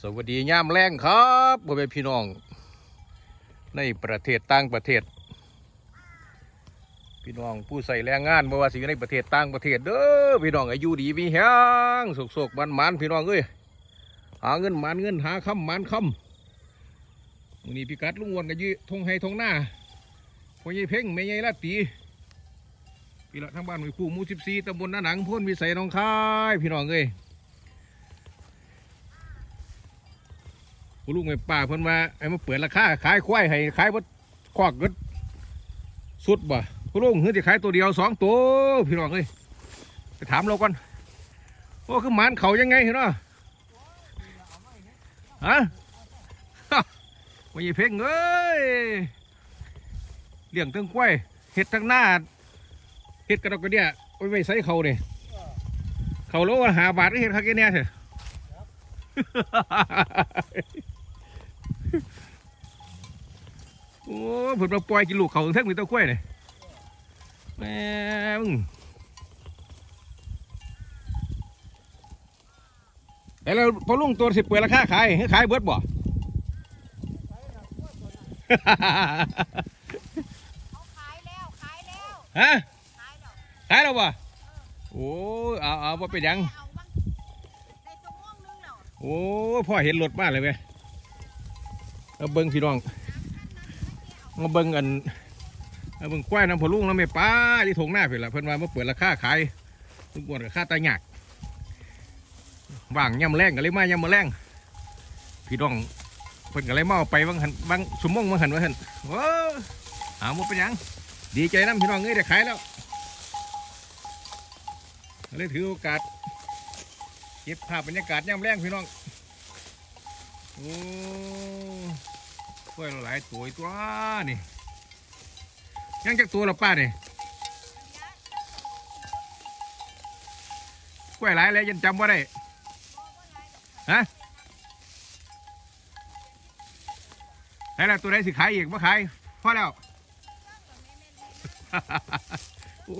สวัสดีย่ามแรงครับพ่อแม่พี่น้อง ในประเทศต่างประเทศ พี่น้องผู้ใส่แรงงานบ่ว่าสิอยู่ในประเทศต่างประเทศเด้อพี่น้องอายุดีมีแฮงสุกๆมันมันพี่น้องเอ้ยหาเงินมันเงินหาคำมันคำมื้อนี้พี่กัดลุงวนก็ยืทงให้ทงหน้าพ่อใหญ่เพ่งแม่ใหญ่ลาตีพี่ละทั้งบ้านหน่วยคู่มู่14ตำบลนาหนังพ้นวิสัยหนองคายพี่น้องเอ้ย ผู้ลุงไม่ป่าเพิ่นว่าไอ้มาเปิดราคาขายควายให้ขายบ่ควักเกิดสุดบ่ผู้ลุงเฮือสิขายตัวเดียวสองตัวพี่น้องเอ้ยไปถามเราก่อนโอ้คือหมานเขายังไงเห็นเนาะฮะวันนี้เพ่งเอ้ยเลี้ยงทั้งควายเห็ดทั้งหน้าเห็ดกระดอกกระเดียไว้ไว้ใส่เขาเนี่ยเขาโลหาบาทก็เห็ดคักแค่เนียเถอะ โอ้ยเพิ่นมาปล่อยกินลูกเขาเทั้งมีเต้ากล้วยเลยแม่มึงแต่แล้วพอลุงตัวสิบเปิดราคาขายให้ขายเบิดบ่ เขาขายแล้ว ขายแล้วฮะขายแล้วขายแล้วบ่โอ้ยเอาเอาบ่เป็นหยังเอาบ้างในสมองนึงแล้ว โอ้ยพ่อเห็นรถมาเลยเว้ยเอาเบิ้งพี่น้อง มาเบิ้งอันเอาเบิ้งควายน้ำพอลุงน้ำไม่ป้าที่ถงหน้าเพิ่นละเพิ่นว่ามาเปิดราคาขายทุกวันกับค่าตาหยากว่างย่ำแรงก็เลยมาย่ำมาแรงพี่น้องเพิ่นก็เลยมาเอาไปบางหันบางชั่วโมงบางหันว่าหันโอ้หาหมดเป็นยังดีใจน้ำพี่น้องเอ้ยได้ขายแล้วเลยถือโอกาสเก็บภาพบรรยากาศย่ำแรงพี่น้องโอ้ กล้วยหลายตัวอีกตัวนี่ยังจากตัวเราป้าเนี่ยกล้วยหลายแล้วยังจำว่าได้ฮะไหนล่ะตัวไหนสิขายอีกมาขายพอแล้วโอ้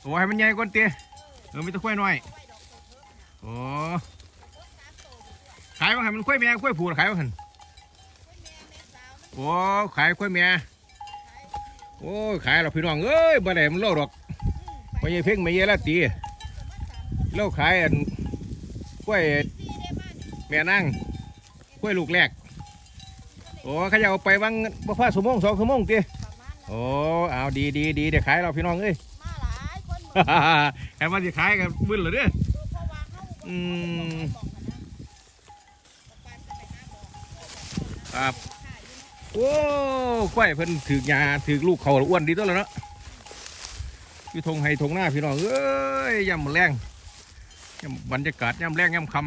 โอ้ให้มันใหญ่กว่าเตี้ยเออไม่ต้องกล้วยน้อยโอ้ ขายว่าหันมันกล้วยแม่กล้วยผูดขายว่าหันโอ้ขายกล้วยแม่โอ้ขายเราพี่น้องเอ้ยบ่ได้มันโลดอกไม่ใช่เพ่งไม่ใช่ละตีเราขายอันกล้วยแม่นั่งกล้วยลูกแรกโอ้เขาจะเอาไปวังบ่พาสมงสองสมงตีโอ้เอาดีดีดีเดี๋ยวขายเราพี่น้องเอ้ยมาหลายคนหมดแอบมาสิขายกันบึ้นเหรอเด้อเพราะว่าเขาอืม ครับโอ้กล้วยเพิ่นถือยาถือลูกเขาอ้วนดีตัวแล้วเนาะพี่ทงให้ทงหน้าพี่น้องเอ้ยยำแรงยำบรรยากาศยำแรงยำคำ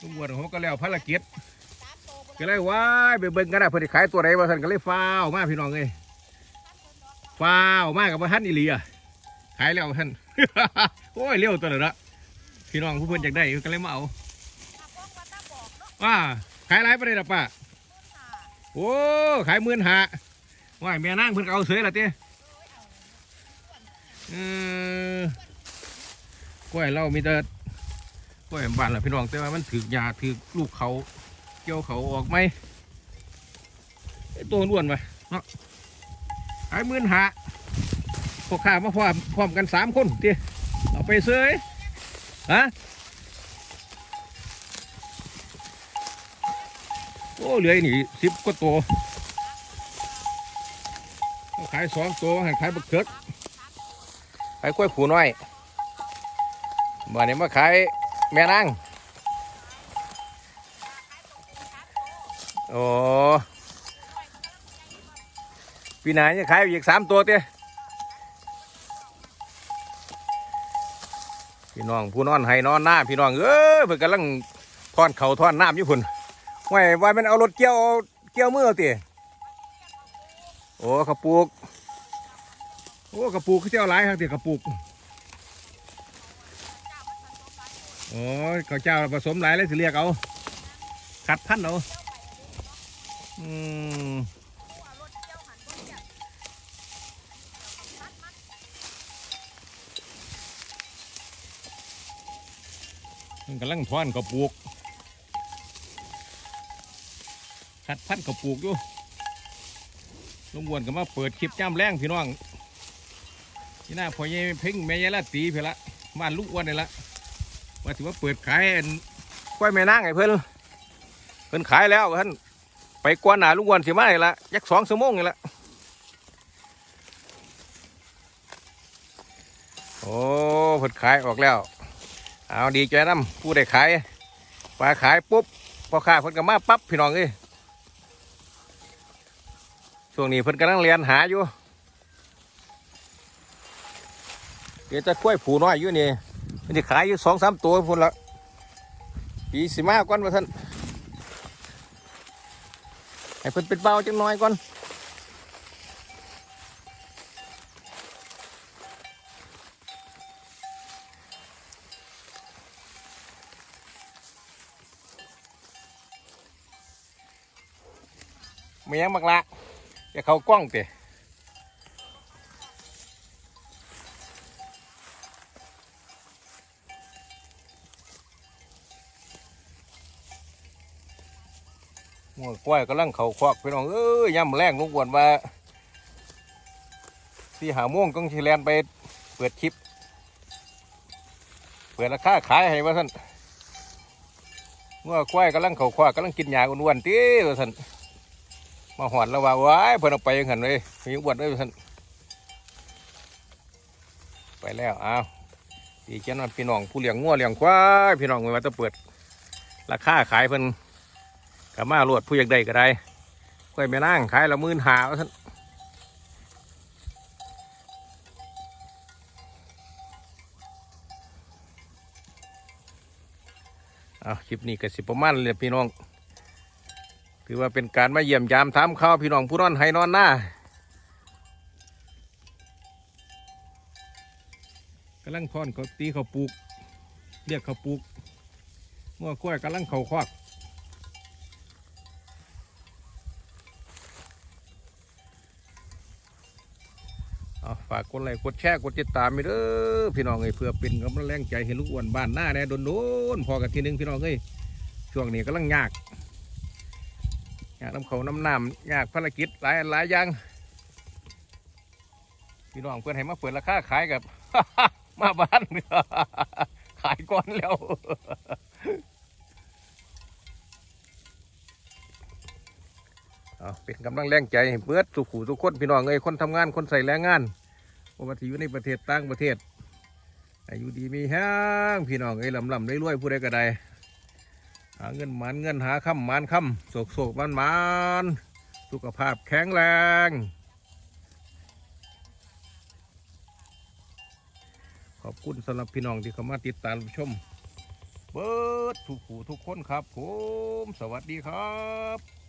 ลุงอ้วนเขาก็แล้วภารกิจก็เลยว้ายไปเบิ่งกันนะเพิ่นขายตัวไหนว่าท่นก็เลยฟ้าวมาพี่น้องเอ้ยฟ้าวมากับว่าท่านอีหลีอะขายแล้วท่านโอ้ยเร็วตัวเลยละพี่น้องผู้เพิ่อนอยากได้ก็เลยมาเอา ว่าขายไรไปเลยล่ะป้าโอ้ขายหมื่นหาว่าแม่นางเพิ่นก็เอาเสยละเต้เออกล้วยเรามีแต่กล้วยบ้านละพี่น้องแต่ว่ามันถือกยาถือกลูกเขาเกี่ยวเขาออกไหมไอ้ตัวล้วนไปเนาะขายหมื่นหาพวกข้ามาพร้อมพร้อมกันสามคนเต้เอาไปเสยฮะ เหลือนี่สิบกว่าตัวขายสองตัวหันขายบักเถิกขายกล้วยผูน้อยบ่นี้มาขายแม่นางโอ้ปีหนจะขายอีกสามตัวเต้พี่น้องผู้นอนให้นอนหน้าพี่น้องเอ้ยเพิ่นกำลังทอนเขาวทอนน้ำอยู่พุ่น ไม่ว่ามันเอารถเกี่ยวเกี่ยวมือเอาติโอ้กระปุกโอ้กระปุกเขาเจ้าหลายครับติกระปุกโอ้ยเขาเจ้าผสมหลายเลยสิเรียกเอาขัดพันเอาอืมมันกำลังทอนกระปุก ขัดพันกระปุกอยู่ลุงอ้วนก็มาเปิดคลิปจ้ำแรงพี่น้องที่หน้าพ่อใหญ่เพ่งแม่ยายละตีเพื่อละบ้านลูกอ้วนนี่ละว่าถือว่าเปิดขายกล้วยแม่นางไงเพิ่นเพิ่นขายแล้วท่านไปกวนหนาลุงอ้วนสิมาเลยละยักสองชั่วโมงนี่ละโอ้เพิ่นขายออกแล้วเอาดีใจน้ำผู้ได้ขายปลาขายปุ๊บพอขาเพิ่นก็มาปั๊บพี่น้องเอ้ย ช่วงนี้เพิ่นกำลังเรียนหาอยู่ เดี๋ยวจะกล้วยผูน้อยอยู่นี่เพิ่นจะขายอยู่สองสามตัวพุ่นละปีสิมาก่อนว่าท่านให้เพิ่นเป็นเบาจังน้อยก่อนไม่ยังบักละ อย่าเขากล้องเตะหัวกล้วยกำลังเขาควักพี่น้องเอ้ยย่ำแรงลุงอ้วนว่าที่หาม่วงต้องชีแลนไปเปิดคลิป เปิดราคาขายให้ว่าท่านเมื่อควายกำลังเขาควักกำลังกินหญ้าอ้วนๆตีว่าท่าน มาหอดแล้วว่าว้ายเพิ่นเอาไปยังหันเลยมีอวดเลยท่านไปแล้วอ้าวดีเจ้านพี่น้องผู้เลี้ยงงัวเลี้ยงควายพี่น้องไม่ว่าจะเปิด ราคาขายเพิ่นกับมาลวดผู้อยากได้ก็ได้ค่อยไปนั่งขายละมื่นหาว่าท่านอ้าคลิปนี้ก็สิประมาณเลยพี่น้อง ถือว่าเป็นการมาเยี่ยมยามถามข้าวพี่น้องผู้นอนให้นอนหน้ากำลังทอนเขาตีเขาปลูก เรียกเขาปลูกเมื่อกล้วยกำลังเขาควักเอาฝากกดไลค์กดแชร์กดติดตามไปเด้อพี่น้องเอ้ยเพื่อเป็นกำลังแรงใจให้ลูกอ้วนบ้านหน้าแน่โดนโดนๆพอกันทีนึงพี่น้องเอ้ยช่วงนี้กำลังยาก ยากน้ำเขาน้ำน้ำอยากภารกิจหลายหลายอย่างพี่น้องเพื่อนให้มาเปิดราคาขายกับ มาบ้าน ขายก่อนแล้วเป็นกำลังแรงใจเบิดสุขูทุกคนพี่น้องเอ้ยคนทำงานคนใส่แรงงานว่ามาที่อยู่ในประเทศต่างประเทศอายุดีมีแห้งพี่น้องเอ้ยลำลำได้รวยผู้ใดก็ได้าเงินหมันเงินหาค่ำหมันค่ำโศกโศกมันมันสุขภาพแข็งแรงขอบคุณสำหรับพี่น้องที่เข้ามาติดตามชม เบิร์ดทุกผู้ทุกคนครับผม สวัสดีครับ